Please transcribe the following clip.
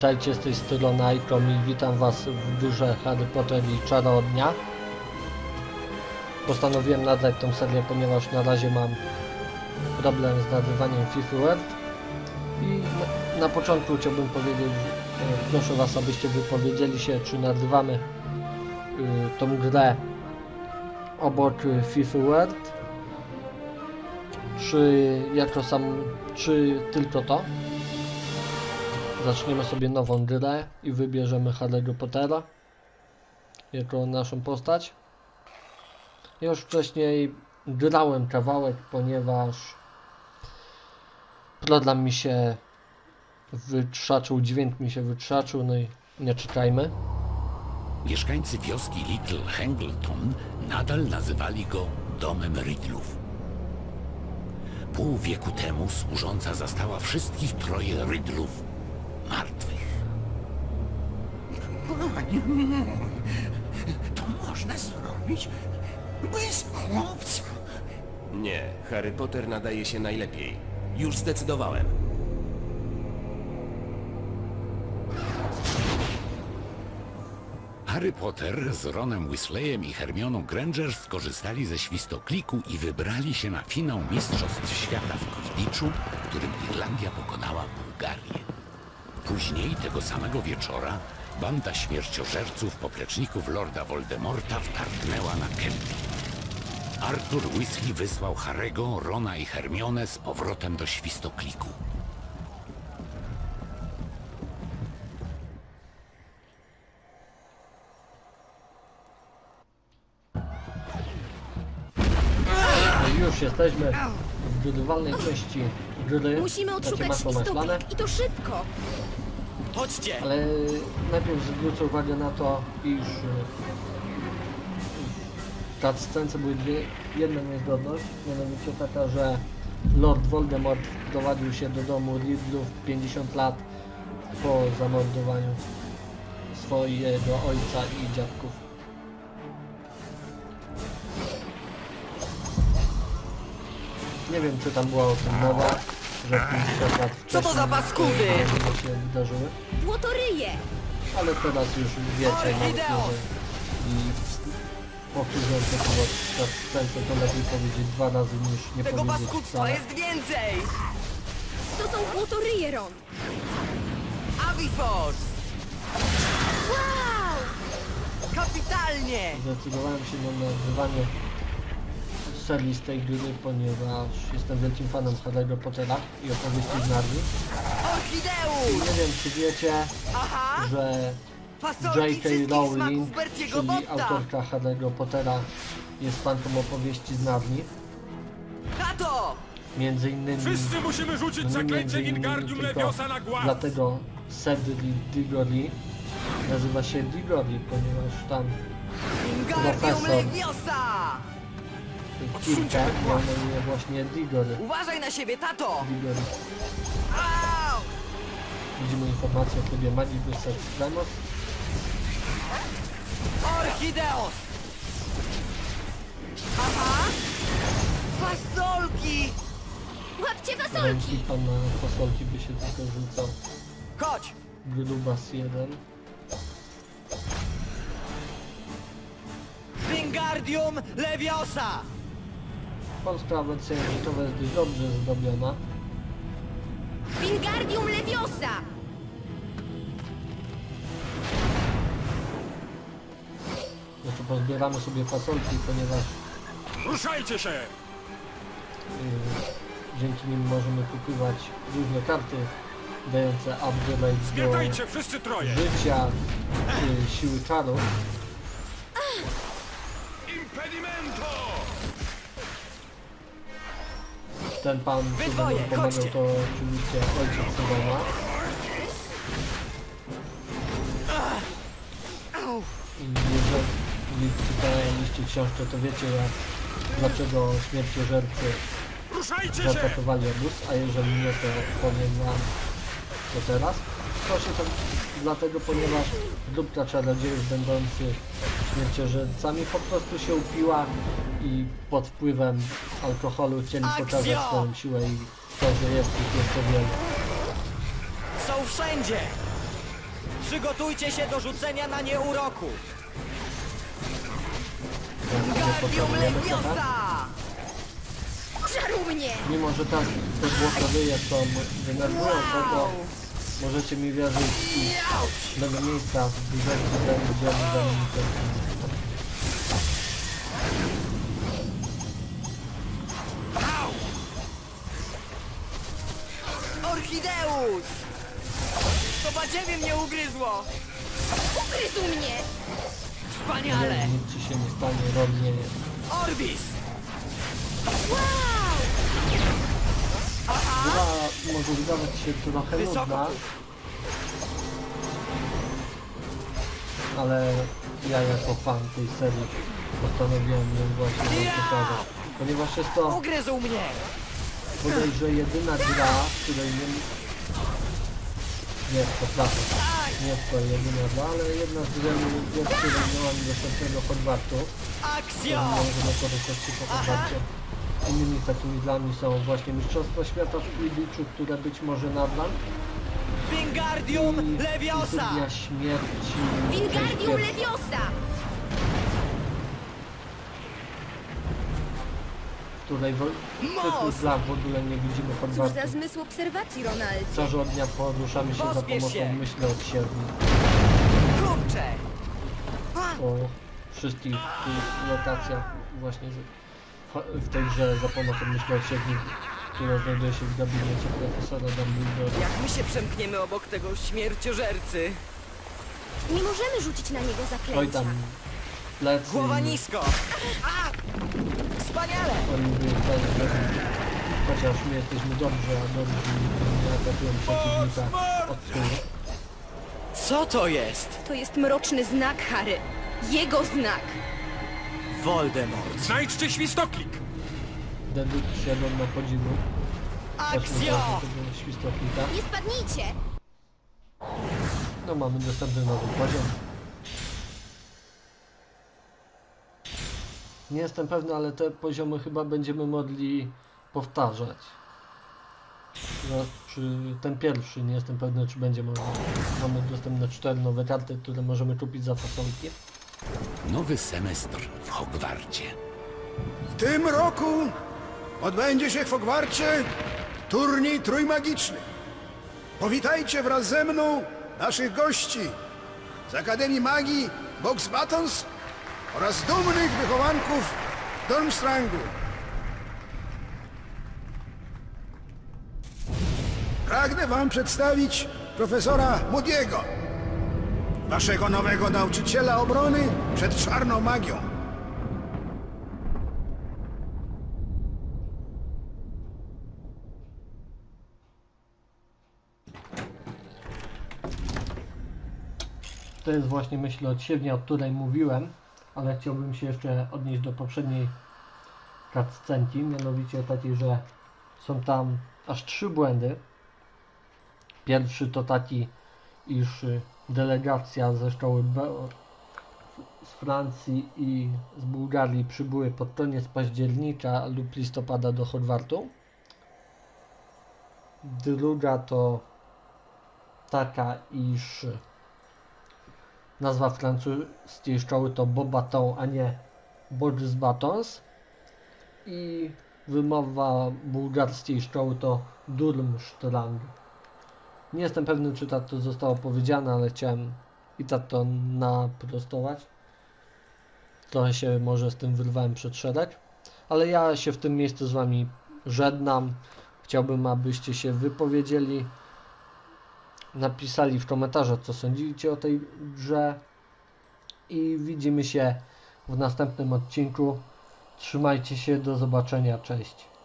Witajcie z tej strony Icom i witam was w biurze Harry Potter i Czarodnia. Postanowiłem nadać tą serię, ponieważ na razie mam problem z nagrywaniem FIFA World. I na, początku chciałbym powiedzieć, e, proszę was, abyście wypowiedzieli się, czy nagrywamy y, tą grę obok FIFA World, czy jako sam, czy tylko to. Zaczniemy sobie nową grę i wybierzemy Harry'ego Pottera jako naszą postać. Ja już wcześniej grałem kawałek, ponieważ program mi się wytrzaczył, dźwięk mi się wytrzaczył, no i nie czekajmy. Mieszkańcy wioski Little Hangleton nadal nazywali go domem Riddlów. Pół wieku temu służąca zastała wszystkich troje Riddlów To można zrobić bez chłopca. Nie, Harry Potter nadaje się najlepiej. Już zdecydowałem. Harry Potter z Ronem Weasleyem i Hermioną Granger skorzystali ze świstokliku i wybrali się na finał Mistrzostw Świata w Quidditchu, w którym Irlandia pokonała Bułgarię. Później tego samego wieczora banda śmierciożerców popleczników Lorda Voldemorta wtargnęła na Kemping. Arthur Weasley wysłał Harego, Rona i Hermionę z powrotem do świstokliku. Już jesteśmy w grywalnej części gry. Musimy odszukać maślane. świstoklik i to szybko. Chodźcie! Ale najpierw zwrócę uwagę na to, iż w cutscence były dwie, jedna niezgodność, mianowicie taka, że Lord Voldemort wprowadził się do domu Riddlów 50 lat po zamordowaniu swojego ojca i dziadków. Nie wiem, czy tam była o tym mowa, że 50 lat wcześniej Co to za paskudy? wydarzenia się wydarzyły. Złotoryje! Ale teraz już wiecie, nawet może i powtórzę to było na scence, to lepiej powiedzieć dwa razy niż nie Tego powiedzieć paskudztwa wcale. jest więcej! To są złotoryje, Ron! Aviforce! Wow! Kapitalnie! Zdecydowałem się na nagrywanie serii z tej gry, ponieważ jestem wielkim fanem Harry'ego Pottera i opowieści z Narni. Nie wiem czy wiecie, Aha! że J.K. Rowling, czyli autorka Harry'ego Pottera, jest fanką opowieści z Narni. Tato! Między innymi Wszyscy musimy rzucić zaklęcie Wingardium Leviosa na głaz! Dlatego Cedric Diggory nazywa się Diggory, ponieważ tam Profesor. Kilka na imię właśnie Diggory. Uważaj na siebie, tato! Diggory. Au! Widzimy informację o trybie Magicus Supremos. Orchideus! Aha! Fasolki! Łapcie Ręki fasolki! pana fasolki by się tylko rzucał. Chodź! Grubas 1. Wingardium Leviosa! Polska wersja językowa jest dość dobrze zdobiona. Wingardium Leviosa! Znaczy pozbieramy sobie fasolki, ponieważ Ruszajcie się! yy, dzięki nim możemy kupować różne karty dające upgrade do Zbierajcie wszyscy troje! życia czy siły czaru. Ten pan, który nam pomagał, to oczywiście ojciec! I jeżeli czytaliście książkę, to wiecie jak, dlaczego śmierciożercy zaatakowali obóz, a jeżeli nie, to powiem wam to teraz. To się to dlatego, ponieważ grupka czarodziejów będących śmierciożercami po prostu się upiła i pod wpływem alkoholu chcieli pokazać swoją siłę i to, że jest ich jeszcze wiele. Są wszędzie! Przygotujcie się do rzucenia na nie uroku. Gdzie Wingardium. Leviosa! Pożarł mnie! Mimo, że tam te złotoryje są denerwujące, to możecie mi wierzyć i tego miejsca w rzeczy będzie zanim Orchideus! To badziewie mnie ugryzło! Ugryzł mnie! Wspaniale! nic ci się nie stanie, jest. Orbis! Wow! Gra może wydawać się trochę Wysoko nudna, ale ja jako fan tej serii postanowiłem ją właśnie pokazać. Ponieważ jest to Ugryzł mnie! Bodajże jedyna gra, w której nie... Nie, przepraszam. Nie jest to jedyna gra, ale jedna z gier, w której nie mam dostępnego Hogwartu. Akcja! Możemy korzystać po. Innymi takimi grami są właśnie Mistrzostwa Świata w Quidditchu, które być może nadam. Wingardium Leviosa! Dnia Śmierci. Wingardium. Leviosa! Której w, w tych grach w ogóle nie widzimy Cóż za zmysł obserwacji, Ronald. Każdego dnia poruszamy się za Pospiesz pomocą się. myśli od siebie. Kurczę! Po wszystkich tych lokacjach właśnie z, w- w tej grze za pomocą myśli od siebie, która znajduje się w gabinecie profesora Dumbledore. Jak my się przemkniemy obok tego śmierciożercy? Nie możemy rzucić na niego Oj zaklęcia. tam plecy Głowa nisko! A! Wspaniale! oni wyjeżdżają chociaż my jesteśmy dobrzy, a dobrzy nie atakują przeciwnika od tyłu. Co to jest? To jest mroczny znak, Harry. Jego znak. Voldemort. Znajdźcie świstoklik! Dedukcja godna podziwu. Właśnie Akcja! świstownika. Nie spadnijcie! No mamy dostępny nowy poziom. Nie jestem pewny, ale te poziomy chyba będziemy mogli powtarzać. Znaczy ten pierwszy, nie jestem pewny czy będzie można. Mamy dostępne cztery nowe karty, które możemy kupić za fasolki. Nowy semestr w Hogwarcie. W tym roku odbędzie się w Hogwarcie turniej trójmagiczny. Powitajcie wraz ze mną naszych gości z Akademii Magii Box Buttons oraz dumnych wychowanków Dormstrangu. Pragnę wam przedstawić profesora Moody'ego, waszego nowego nauczyciela obrony przed czarną magią. To jest właśnie myśl odsiewnia, o której mówiłem, ale chciałbym się jeszcze odnieść do poprzedniej cutscenki, mianowicie takiej, że są tam aż trzy błędy. Pierwszy to taki, iż y, delegacja ze szkoły B z Francji i z Bułgarii przybyły pod koniec października lub listopada do Chorwatu. Druga to taka, iż Nazwa francuskiej szkoły to Bobaton, a nie Boris Batons. I wymowa bułgarskiej szkoły to Durmstrang. Nie jestem pewny, czy tak to zostało powiedziane, ale chciałem i tak to naprostować. Trochę się może z tym wyrwałem przed szereg. Ale ja się w tym miejscu z Wami żegnam. Chciałbym, abyście się wypowiedzieli napisali w komentarzach, co sądzicie o tej grze. I widzimy się w następnym odcinku. Trzymajcie się, do zobaczenia, cześć.